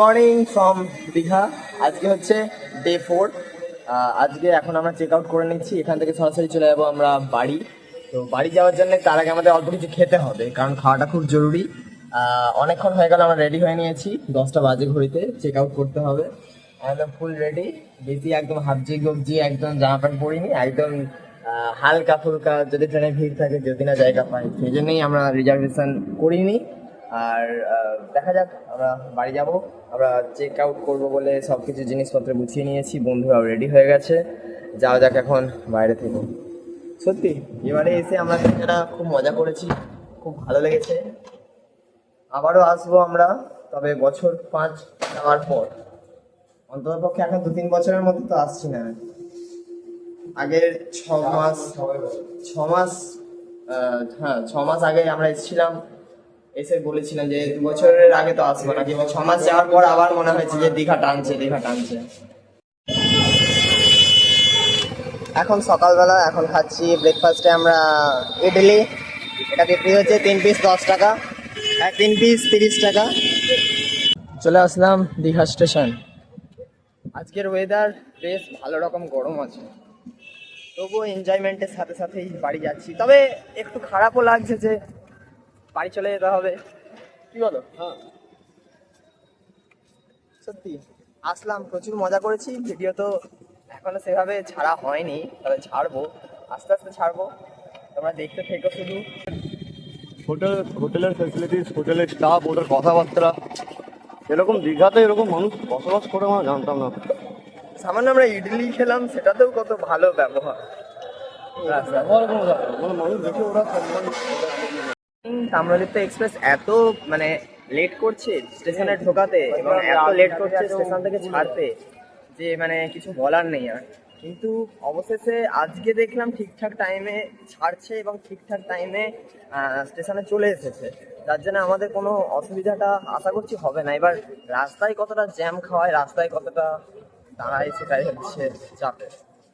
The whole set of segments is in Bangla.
Morning from Digha. আজকে হচ্ছে ডে ফোর আজকে এখন আমরা চেক আউট করে নিচ্ছি। এখান থেকে সরাসরি চলে যাব আমরা বাড়ি। তো বাড়ি যাওয়ার জন্য তার আগে আমাদের অল্প কিছু খেতে হবে, কারণ খাওয়াটা খুব জরুরি। অনেকক্ষণ হয়ে গেল আমরা রেডি হয়ে নিয়েছি। দশটা বাজে ঘড়িতে চেক আউট করতে হবে। একদম ফুল রেডি বেশি একদম হাবজি গবজি একদম জামা প্যান্ট পরিনি, একদম হালকা ফুলকা যদি ট্রেনে ভিড় থাকে যদি না জায়গা পাই সেই জন্যই আমরা রিজার্ভেশন করিনি। আর দেখা যাক, আমরা বাড়ি যাব। আমরা চেক আউট করব বলে সব কিছু জিনিসপত্র গুছিয়ে নিয়েছি। বন্ধুরাও রেডি হয়ে গেছে। যাওয়া যাক এখন বাইরে থেকে। সত্যি, এবারে এসে আমরা এটা খুব মজা করেছি। খুব ভালো লেগেছে। আবারও আসব আমরা, তবে বছর পাঁচ যাওয়ার পর। অন্ততপক্ষে এখন দু তিন বছরের মধ্যে তো আসছি না। আগের ছ মাস ছ মাস হ্যাঁ ছ মাস আগে আমরা এসেছিলাম এসে বলেছিলাম যে দু বছরের আগে তো আসব না, কিন্তু ছ মাস যাওয়ার পর আবার মনে হয়েছে যে দীঘা টানছে দীঘা টানছে। এখন সকালবেলা এখন খাচ্ছি ব্রেকফাস্টে আমরা ইডলি এটা বিক্রি হচ্ছে তিন পিস দশ টাকা, আর তিন পিস তিরিশ টাকা। চলে আসলাম দীঘা স্টেশন আজকের ওয়েদার বেশ ভালো রকম গরম আছে। তবুও এনজয়মেন্টের সাথে সাথেই বাড়ি যাচ্ছি। তবে একটু খারাপও লাগছে যে বাড়ি চলে যেতে হবে। কি বলো? হ্যাঁ। সত্যি। আসলাম প্রচুর মজা করেছি ভিডিও তো এখনও সেভাবে ছাড়া হয়নি তবে ছাড়বো আস্তে আস্তে ছাড়বো। তোমরা দেখতে থেকো শুধু। হোটেল হোটেলের ফেসিলিটিস হোটেলের স্টাফ ওদের কথাবার্তা এরকম দীঘাতে এরকম মানুষ বসবাস করে আমরা জানতাম না। সামান্য আমরা ইডলি খেলাম সেটাতেও কত ভালো ব্যবহার। রাস্তা মানে মানুষ দেখে ওরা তাম্রলিপ্ত এক্সপ্রেস এত মানে লেট করছে স্টেশনে ঢোকাতে এবং এত লেট করছে স্টেশন থেকে ছাড়তে যে মানে কিছু বলার নেই আর। কিন্তু অবশেষে আজকে দেখলাম ঠিকঠাক টাইমে ছাড়ছে এবং ঠিকঠাক টাইমে স্টেশনে চলে এসেছে। যার জন্য আমাদের কোনো অসুবিধাটা আশা করছি হবে না। এবার রাস্তায় কতটা জ্যাম খাওয়ায় রাস্তায় কতটা দাঁড়ায় সেটাই হচ্ছে চাপে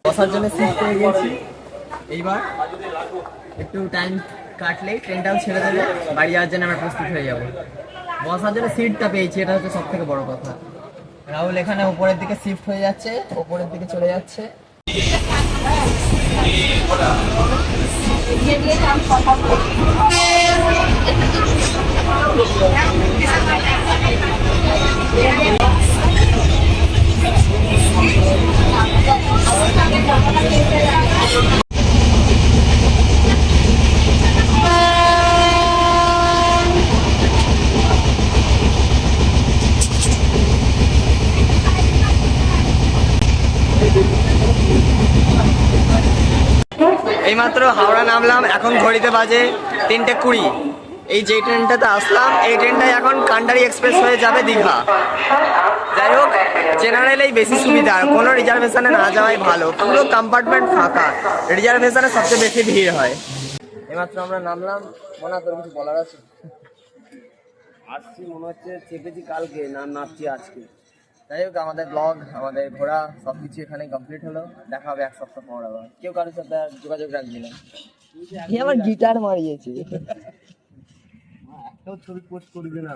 বসার জন্য সিট পেয়ে গেছি এইবার একটু টাইম কাটলেই ট্রেনটাও ছেড়ে দেবে, বাড়ি যাওয়ার জন্য আমরা প্রস্তুত হয়ে যাব। বসার জন্য সিটটা পেয়েছি, এটা হচ্ছে সব থেকে বড় কথা। রাহুল এখানে উপরের দিকে শিফট হয়ে যাচ্ছে, উপরের দিকে চলে যাচ্ছে। এইমাত্র হাওড়া নামলাম, এখন ঘড়িতে বাজে তিনটে কুড়ি। এই যে ট্রেনটাতে আসলাম, এই ট্রেনটাই এখন কান্ডারি এক্সপ্রেস হয়ে যাবে দীঘা। যাই হোক জেনারেলেই বেশি সুবিধা, কোনো রিজার্ভেশনে না যাওয়াই ভালো। পুরো কম্পার্টমেন্ট ফাঁকা রিজার্ভেশনে সবচেয়ে বেশি ভিড় হয়। এইমাত্র আমরা নামলাম, মনে তোর কিছু বলার আছে? আসছি মনে হচ্ছে, চেপেছি কালকে, না নাচছি আজকে। যাই হোক আমাদের ব্লগ আমাদের ঘোরা সব কিছু এখানে কমপ্লিট হলো। দেখা হবে এক সপ্তাহ পর আবার। কেউ কারোর সাথে আর যোগাযোগ রাখবি না। কি আমার গিটার মারিয়েছে? একটাও ছবি পোস্ট করবি না।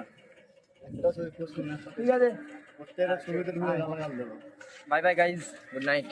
একটাও ছবি পোস্ট করবি না। ঠিক আছে। প্রত্যেকটা ছবিতে ধরে গালাগাল দেবো bye bye guys good night